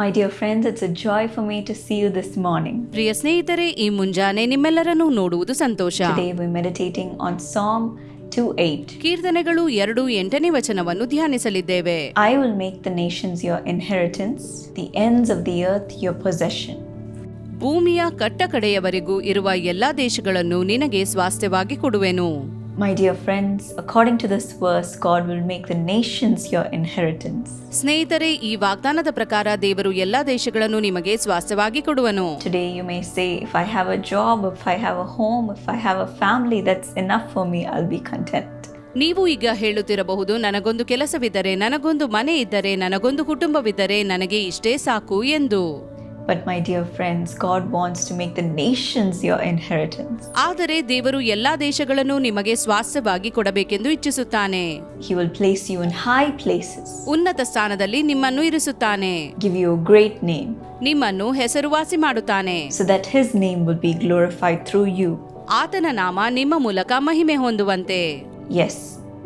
My dear friends it's a joy for me to see you this morning ಪ್ರಿಯ ಸ್ನೇಹಿತರೆ ಈ ಮುಂಜಾನೆ ನಿಮ್ಮೆಲ್ಲರನ್ನು ನೋಡುವುದು ಸಂತೋಷ. Meditating on song two eight ಕೀರ್ತನೆಗಳು ಎರಡು ಎಂಟನೇ ವಚನವನ್ನು ಧ್ಯಾನಿಸಲಿದ್ದೇವೆ. I will make the nations your inheritance the ends of the earth your possession ಭೂಮಿಯ ಕಟ್ಟಕಡೆಯವರೆಗೂ ಇರುವ ಎಲ್ಲಾ ದೇಶಗಳನ್ನು ನಿನಗೆ ಸ್ವಾಸ್ಥ್ಯವಾಗಿ ಕೊಡುವೆನು. My dear friends, according to this verse, God will make the nations your inheritance. ಸ್ನೇಹಿತರೆ ಈ ವಾಗ್ದಾನದ ಪ್ರಕಾರ ದೇವರು ಎಲ್ಲಾ ದೇಶಗಳನ್ನು ನಿಮಗೆ ಸ್ವಾಸ್ಥ್ಯವಾಗಿ ಕೊಡುವನು Today you may say, if I have a job, if I have a home, if I have a family, that's enough for me, I'll be content. ನೀವು ಈಗ ಹೇಳುತ್ತಿರಬಹುದು ನನಗೊಂದು ಕೆಲಸವಿದ್ದರೆ ನನಗೊಂದು ಮನೆ ಇದ್ದರೆ ನನಗೊಂದು ಕುಟುಂಬವಿದ್ದರೆ ನನಗೆ ಇಷ್ಟೇ ಸಾಕು ಎಂದು But my dear friends God wants to make the nations your inheritance ಆದರೆ ದೇವರು ಎಲ್ಲಾ ದೇಶಗಳನ್ನು ನಿಮಗೆ ಸ್ವಾಸ್ಥ್ಯವಾಗಿ ಕೊಡಬೇಕೆಂದು ಇಚ್ಛಿಸುತ್ತಾನೆ. He will place you in high places ಉನ್ನತ ಸ್ಥಾನದಲ್ಲಿ ನಿಮ್ಮನ್ನು ಇರಿಸುತ್ತಾನೆ. Give you great name name, ನಿಮ್ಮನ್ನು ಹೆಸರುವಾಸಿ ಮಾಡುತ್ತಾನೆ. So that his name will be glorified through you ಆತನ ನಾಮ ನಿಮ್ಮ ಮೂಲಕ ಮಹಿಮೆ ಹೊಂದುವಂತೆ. Yes,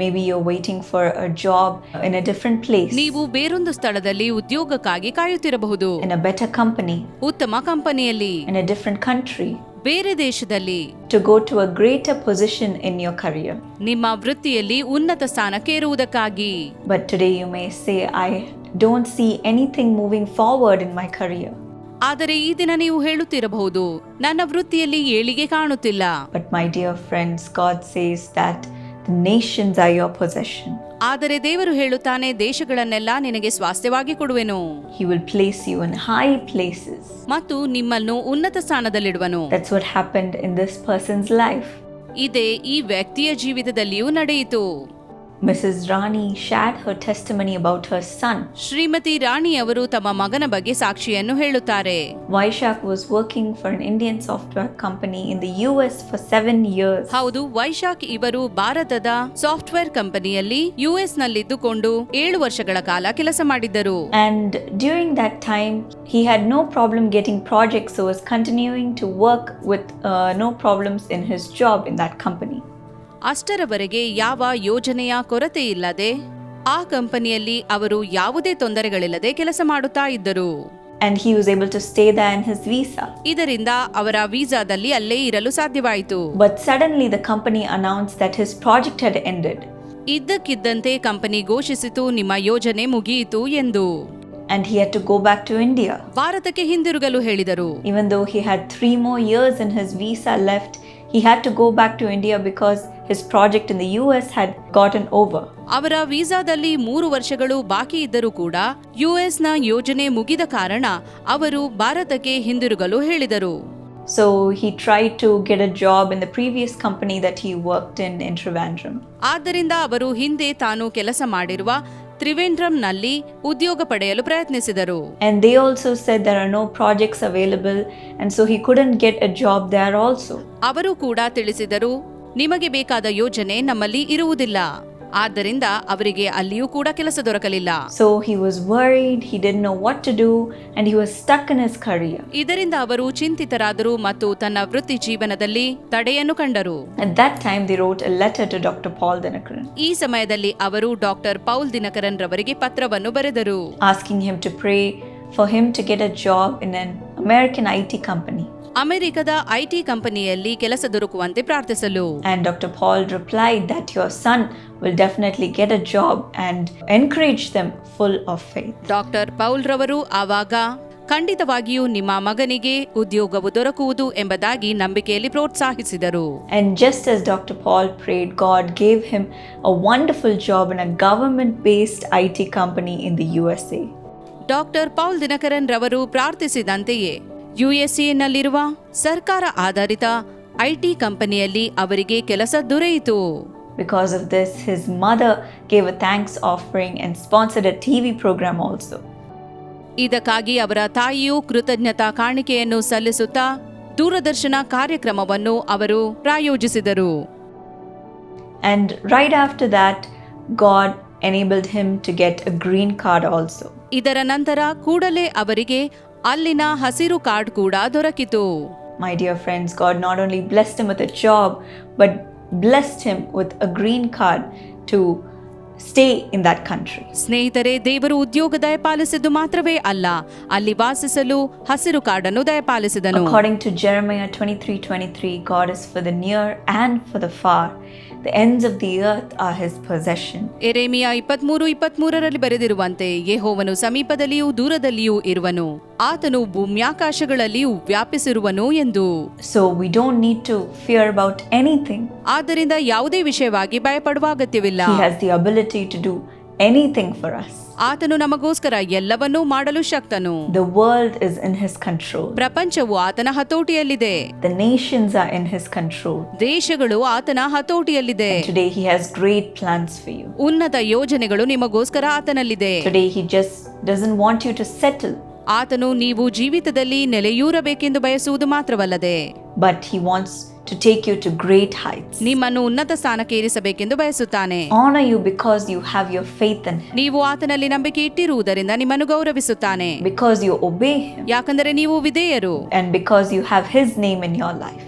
may waiting for a job in different place ನೀವು ಬೇರೊಂದು ಸ್ಥಳದಲ್ಲಿ ಉದ್ಯೋಗಕ್ಕಾಗಿ ಕಾಯುತ್ತಿರಬಹುದು. ಇನ್ ಅ ಬೆಟರ್ ಕಂಪನಿ ಉತ್ತಮ ಕಂಪನಿಯಲ್ಲಿ. ಇನ್ ಅ ಡಿಫ್ರೆಂಟ್ ಕಂಟ್ರಿ ಬೇರೆ ದೇಶದಲ್ಲಿ. To go to a greater position in your career ನಿಮ್ಮ ವೃತ್ತಿಯಲ್ಲಿ ಉನ್ನತ ಸ್ಥಾನಕ್ಕೇರುವುದಕ್ಕಾಗಿ but today you may say I don't see anything moving forward in my career ಆದರೆ ಈ ದಿನ ನೀವು ಹೇಳುತ್ತಿರಬಹುದು ನನ್ನ ವೃತ್ತಿಯಲ್ಲಿ ಏಳಿಗೆ ಕಾಣುತ್ತಿಲ್ಲ. But my dear friends God says that nations are your possession ಆದರೆ ದೇವರು ಹೇಳುತ್ತಾನೆ ದೇಶಗಳನ್ನೆಲ್ಲ ನಿನಗೆ ಸ್ವಾಸ್ಥ್ಯವಾಗಿ ಕೊಡುವೆನು. He will place you in high places ಮತ್ತು ನಿಮ್ಮನ್ನು ಉನ್ನತ ಸ್ಥಾನದಲ್ಲಿಡುವನು. That's what happened in this person's life ಇದೆ ಈ ವ್ಯಕ್ತಿಯ ಜೀವಿತದಲ್ಲಿಯೂ ನಡೆಯಿತು. Mrs Rani shared her testimony about her son Shrimati Rani ಅವರು ತಮ್ಮ ಮಗನ ಬಗ್ಗೆ ಸಾಕ್ಷಿಯನ್ನು ಹೇಳುತ್ತಾರೆ. Vaishakh was working for an Indian software company in the U S for seven years ಹೌದು ವೈಶಾಖ್ ಇವರು ಭಾರತದ ಸಾಫ್ಟ್ವೇರ್ ಕಂಪನಿಯಲ್ಲಿ ಯು ಎಸ್ ನಲ್ಲಿದ್ದುಕೊಂಡು ಏಳು ವರ್ಷಗಳ ಕಾಲ ಕೆಲಸ ಮಾಡಿದ್ದರು. And during that time he had no problem getting project so was continuing to work with no problems in his job in that company ಅಷ್ಟರವರೆಗೆ ಯಾವ ಯೋಜನೆಯ ಕೊರತೆಯಿಲ್ಲದೆ ಆ ಕಂಪನಿಯಲ್ಲಿ ಅವರು ಯಾವುದೇ ತೊಂದರೆಗಳಿಲ್ಲದೆ ಕೆಲಸ ಮಾಡುತ್ತಾ ಇದ್ದರು And he was able to stay there in his visa. ಇದರಿಂದ ಅವರ ವೀಸಾದಲ್ಲಿ ಅಲ್ಲೇ ಇರಲು ಸಾಧ್ಯವಾಯಿತು But suddenly, the company announced that his project had ended. ಇದ್ದಕ್ಕಿದ್ದಂತೆ ಕಂಪನಿ ಘೋಷಿಸಿತು ನಿಮ್ಮ ಯೋಜನೆ ಮುಗಿಯಿತು ಎಂದು And he had to go back to India. ಭಾರತಕ್ಕೆ ಹಿಂದಿರುಗಲು ಹೇಳಿದರು Even though he had three more years in his visa left, he had to go back to India because his project in the US had gotten over. ಅವರ ವೀಸಾದಲ್ಲಿ ಮೂರು ವರ್ಷಗಳು ಬಾಕಿ ಇದ್ದರೂ ಕೂಡ ಯುಎಸ್ನ ಯೋಜನೆ ಮುಗಿದ ಕಾರಣ ಅವರು ಭಾರತಕ್ಕೆ ಹಿಂದಿರುಗಲು ಹೇಳಿದರು So he tried to get a job in the previous company that he worked in in Trivandrum. ಆದ್ದರಿಂದ ಅವರು ಹಿಂದೆ ತಾನು ಕೆಲಸ ಮಾಡಿರುವ ತ್ರಿವೇಂದ್ರಂನಲ್ಲಿ ಉದ್ಯೋಗ ಪಡೆಯಲು ಪ್ರಯತ್ನಿಸಿದರು And they also said there are no projects available, and so he couldn't get a job there also. ಅವರು ಕೂಡ ತಿಳಿಸಿದರು ನಿಮಗೆ ಬೇಕಾದ ಯೋಜನೆ ನಮ್ಮಲ್ಲಿ ಇರುವುದಿಲ್ಲ ಆದ್ದರಿಂದ ಅವರಿಗೆ ಅಲ್ಲಿಯೂ ಕೂಡ ಕೆಲಸ ದೊರಕಲಿಲ್ಲ. So he was worried he did know what to do and he was stuck in his career ಇದರಿಂದ ಅವರು ಚಿಂತಿತರಾದರು ಮತ್ತು ತನ್ನ ವೃತ್ತಿ ಜೀವನದಲ್ಲಿ ತಡೆಯನ್ನು ಕಂಡರು. At that time they wrote a letter to doctor Paul Dinakaran, ಈ ಸಮಯದಲ್ಲಿ ಅವರು ಡಾಕ್ಟರ್ ಪೌಲ್ ದಿನಕರನ್ ರವರಿಗೆ ಪತ್ರವನ್ನು ಬರೆದರು. asking him to pray for him to get a job in an American IT company. ಅಮೆರಿಕದ ಐಟಿ ಕಂಪನಿಯಲ್ಲಿ ಕೆಲಸ ದೊರಕುವಂತೆ ಪ್ರಾರ್ಥಿಸಲು And Dr. Paul replied that your son will definitely get a job and encourage them full of faith. Doctor Paul ರವರು ಆವಾಗ ಖಂಡಿತವಾಗಿಯೂ ನಿಮ್ಮ ಮಗನಿಗೆ ಉದ್ಯೋಗವು ದೊರಕುವುದು ಎಂಬುದಾಗಿ ನಂಬಿಕೆಯಲ್ಲಿ ಪ್ರೋತ್ಸಾಹಿಸಿದರು And just as Dr. Paul prayed, God gave him a wonderful job in a government based IT company in the USA. Doctor Paul Dinakaran ರವರು ಪ್ರಾರ್ಥಿಸಿದಂತೆಯೇ ಯುಎಸ್ಎನಲ್ಲಿರುವ ಸರ್ಕಾರ ಆಧಾರಿತ ಐಟಿ ಕಂಪನಿಯಲ್ಲಿ ಅವರಿಗೆ ಕೆಲಸ ದೊರೆಯಿತು. Because of this his mother gave thanks offering and sponsored a TV program also ಇದಕ್ಕಾಗಿ ಅವರ ತಾಯಿಯು ಕೃತಜ್ಞತಾ ಕಾಣಿಕೆಯನ್ನು ಸಲ್ಲಿಸುತ್ತಾ ದೂರದರ್ಶನ ಕಾರ್ಯಕ್ರಮವನ್ನು ಅವರು ಪ್ರಾಯೋಜಿಸಿದರು. And right after that God enabled him to get a green card also ಇದರ ನಂತರ ಕೂಡಲೇ ಅವರಿಗೆ ಅಲ್ಲಿನ ಹಸಿರು ಕಾರ್ಡ್ ಕೂಡ ದೊರಕಿತು. My dear friends God not only blessed with a job but blessed him with a green card to stay in that country ಸ್ನೇಹಿತರೆ ದೇವರು ಉದ್ಯೋಗ ದಯಪಾಲಿಸಿದ್ದು ಮಾತ್ರವೇ ಅಲ್ಲ ಅಲ್ಲಿ ವಾಸಿಸಲು ಹಸಿರು ಕಾರ್ಡ್ ಅನ್ನು ದಯಪಾಲಿಸಿದನು. According to Jeremiah twenty three twenty three God is for the near and for the for The ends of the earth are his possession. ಎರೇಮಿಯ ಇಪ್ಪತ್ಮೂರು ಇಪ್ಪತ್ಮೂರರಲ್ಲಿ ಬರೆದಿರುವಂತೆ ಯೆಹೋವನು ಸಮೀಪದಲ್ಲಿಯೂ ದೂರದಲ್ಲಿಯೂ ಇರುವನು ಆತನು ಭೂಮ್ಯಾಕಾಶಗಳಲ್ಲಿಯೂ ವ್ಯಾಪಿಸಿರುವನು ಎಂದು So we don't need to fear about anything. ಆದ್ದರಿಂದ ಯಾವುದೇ ವಿಷಯವಾಗಿ ಭಯಪಡುವ ಅಗತ್ಯವಿಲ್ಲ He has the ability to do anything for us. ಆತನು ನಮಗೋಸ್ಕರ ಎಲ್ಲವನ್ನೂ ಮಾಡಲು ಶಕ್ತನು. The world is in his control ಪ್ರಪಂಚವು ಆತನ ಹತೋಟಿಯಲ್ಲಿದೆ. The nations are in his control ದೇಶಗಳು ಆತನ ಹತೋಟಿಯಲ್ಲಿದೆ. Today he has great plans for you ಉನ್ನತ ಯೋಜನೆಗಳು ನಿಮಗೋಸ್ಕರ ಆತನಲ್ಲಿದೆ. Today he just doesn't want you to settle ಆತನು ನೀವು ಜೀವಿತದಲ್ಲಿ ನೆಲೆಯೂರಬೇಕೆಂದು ಬಯಸುವುದು ಮಾತ್ರವಲ್ಲದೆ. But he wants to take you to great heights. ನಿಮ್ಮನ್ನು ಉನ್ನತ ಸ್ಥಾನಕ್ಕೆ ಏರಿಸಬೇಕೆಂದು ಬಯಸುತ್ತಾನೆ Honor you because you have your faith in him, ನೀವು ಆತನಲ್ಲಿ ನಂಬಿಕೆ ಇಟ್ಟಿರುವುದರಿಂದ ನಿಮ್ಮನ್ನು ಗೌರವಿಸುತ್ತಾನೆ because you obey him, ಯಾಕಂದರೆ ನೀವು ವಿಧೇಯರು and because you have his name in your life.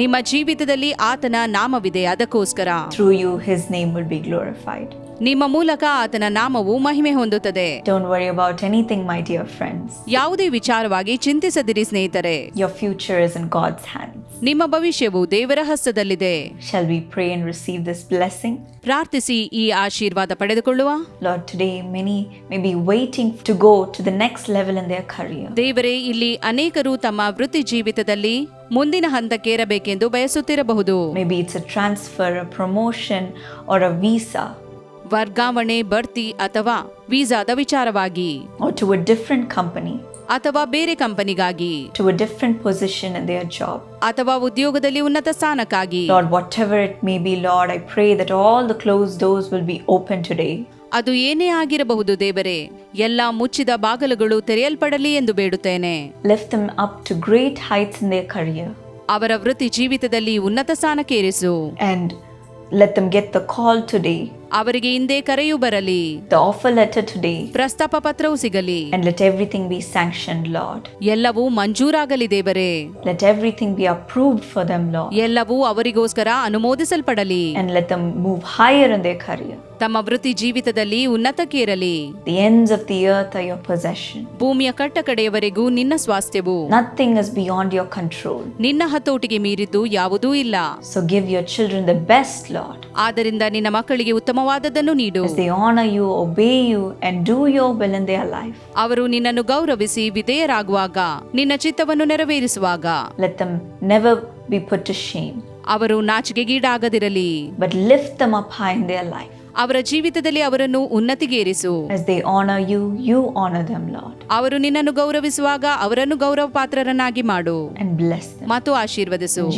ನಿಮ್ಮ ಜೀವಿತದಲ್ಲಿ ಆತನ ನಾಮವಿದೆ ಅದಕ್ಕೋಸ್ಕರ Through you, his name will be glorified. ನಿಮ್ಮ ಮೂಲಕ ಆತನ ನಾಮವು ಮಹಿಮೆ ಹೊಂದುತ್ತದೆ Don't worry about anything, my dear friends. ಯಾವುದೇ ವಿಚಾರವಾಗಿ ಚಿಂತಿಸದಿರಿ ಸ್ನೇಹಿತರೆ Your future is in God's hands. ನಿಮ್ಮ ಭವಿಷ್ಯವು ದೇವರ ಹಸ್ತದಲ್ಲಿದೆ Shall we pray and receive this blessing? ಪ್ರಾರ್ಥಿಸಿ ಈ ಆಶೀರ್ವಾದ ಪಡೆದುಕೊಳ್ಳುವ Lord, today many may be waiting to go to the next level in their career. ದೇವರೇ ಇಲ್ಲಿ ಅನೇಕರು ತಮ್ಮ ವೃತ್ತಿ ಜೀವಿತದಲ್ಲಿ ಮುಂದಿನ ಹಂತಕ್ಕೇರಬೇಕೆಂದು ಬಯಸುತ್ತಿರಬಹುದು Maybe it's a transfer, a promotion, or a visa, ವರ್ಗಾವಣೆ ಬಡ್ತಿ ಅಥವಾ ವೀಸಾದ ವಿಚಾರವಾಗಿ or to a different company, ಅಥವಾ ಬೇರೆ ಕಂಪನಿಗಾಗಿ? To a different position and their job ಅಥವಾ ಉದ್ಯೋಗದಲ್ಲಿ ಉನ್ನತ ಸ್ಥಾನಕ್ಕಾಗಿ? Lord whatever it may be Lord I pray that all the closed doors will be open today ಅದು ಏನೇ ಆಗಿರಬಹುದು ದೇವರೇ ಎಲ್ಲಾ ಮುಚ್ಚಿದ ಬಾಗಲುಗಳು ತೆರೆಯಲ್ಪಡಲಿ ಎಂದು ಬೇಡುತ್ತೇನೆ. Lift them up to great heights in their career ಅವರ ವೃತ್ತಿ ಜೀವಿತದಲ್ಲಿ ಉನ್ನತ ಸ್ಥಾನಕ್ಕೆ ಏರಿಸು and let them get the call today ಅವರಿಗೆ ಹಿಂದೆ ಕರೆಯು ಬರಲಿ the offer letter today, ಪ್ರಸ್ತಾಪ ಪತ್ರವು ಸಿಗಲಿ and let everything be sanctioned, Lord. ಎಲ್ಲವೂ ಮಂಜೂರಾಗಲಿ ದೇವರೇ Let everything be approved for them, Lord, ಎಲ್ಲವೂ ಅವರಿಗೋಸ್ಕರ ಅನುಮೋದಿಸಲ್ಪಡಲಿ and let them move higher in their career. ತಮ್ಮ ವೃತ್ತಿ ಜೀವಿತದಲ್ಲಿ ಉನ್ನತಕ್ಕೇರಲಿ The ends of the earth are your possession. ಭೂಮಿಯ ಕಟ್ಟಕಡೆಯವರೆಗೂ ನಿನ್ನ ಸ್ವಾಸ್ಥ್ಯವು Nothing is beyond your control. ನಿನ್ನ ಹತೋಟಿಗೆ ಮೀರಿದ್ದು ಯಾವುದೂ ಇಲ್ಲ So give your children the best, Lord, ಆದ್ದರಿಂದ ನಿನ್ನ ಮಕ್ಕಳಿಗೆ ಉತ್ತಮವಾದದನ್ನು ನೀಡು. ಅವರು ನಿನ್ನನ್ನು ಗೌರವಿಸಿ ವಿಧೇಯರಾಗುವಾಗ ನಿನ್ನ ಚಿತ್ತವನ್ನು ನೆರವೇರಿಸುವಾಗ. ಅವರು ನಾಚಿಕೆಗೀಡಾಗದಿರಲಿ. But lift them up high in their life ಅವರ ಜೀವಿತದಲ್ಲಿ ಅವರನ್ನು ಉನ್ನತಿಗೇರಿಸು. ಅವರು ನಿನ್ನನ್ನು ಗೌರವಿಸುವಾಗ ಅವರನ್ನು ಗೌರವ ಪಾತ್ರರನ್ನಾಗಿ ಮಾಡು. And bless them. ಮತ್ತು ಆಶೀರ್ವದಿಸು.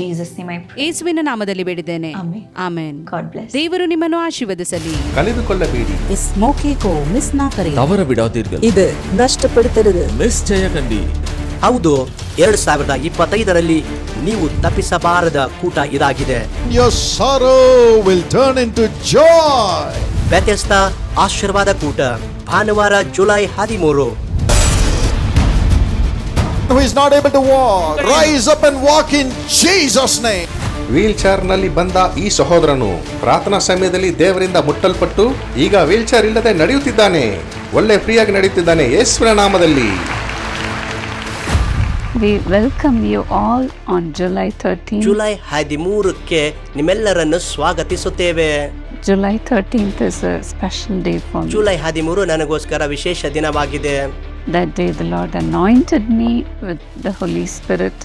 ಯೇಸುವಿನ ನಾಮದಲ್ಲಿ ಬೇಡಿದ್ದೇನೆ. Amen. ಆಮೇನ್ God bless. ದೇವರು ನಿಮ್ಮನ್ನು ಆಶೀರ್ವದಿಸಲಿ. ಕಳೆದುಕೊಳ್ಳಬೇಡಿ. इस मौके ಇದು ಹೌದು. ಎರಡ್ ಸಾವಿರದ ಇಪ್ಪತ್ತೈದರಲ್ಲಿ ನೀವು ತಪ್ಪಿಸಬಾರದ ಕೂಟ ಇದಾಗಿದೆ Your sorrow will turn into joy. ವ್ಯತ್ಯಸ್ತ ಆಶೀರ್ವಾದ ಕೂಟ ಭಾನುವಾರ ಜುಲೈ ಹದಿಮೂರು ವೀಲ್ ಚೇರ್ನಲ್ಲಿ able to walk, rise up and walk in Jesus' name. Wheel ಚೇರ್ನಲ್ಲಿ ಬಂದ ಈ ಸಹೋದರನು ಪ್ರಾರ್ಥನಾ ಸಮಯದಲ್ಲಿ ದೇವರಿಂದ ಮುಟ್ಟಲ್ಪಟ್ಟು ಈಗ ವೀಲ್ ಚೇರ್ ಇಲ್ಲದೆ ನಡೆಯುತ್ತಿದ್ದಾನೆ ಒಳ್ಳೆ ಫ್ರೀಯಾಗಿ ನಡೆಯುತ್ತಿದ್ದಾನೆ ಯೇಸುವಿನ ನಾಮದಲ್ಲಿ we welcome you all on July thirteen July ಹದಿಮೂರಕ್ಕೆ ನಿಮ್ಮೆಲ್ಲರನ್ನು ಸ್ವಾಗತಿಸುತ್ತೇವೆ. July thirteenth is a special day for July ಹದಿಮೂರು ನನಗೋಸ್ಕರ ವಿಶೇಷ ದಿನವಾಗಿದೆ. That day the Lord anointed me with the Holy Spirit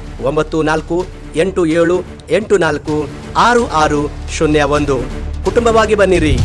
ಒಂಬತ್ತು ನಾಲ್ಕು ಎಂಟು ಏಳು ಎಂಟು ನಾಲ್ಕು ಆರು ಆರು ಶೂನ್ಯ ಒಂದು. ಕುಟುಂಬವಾಗಿ ಬನ್ನಿರಿ.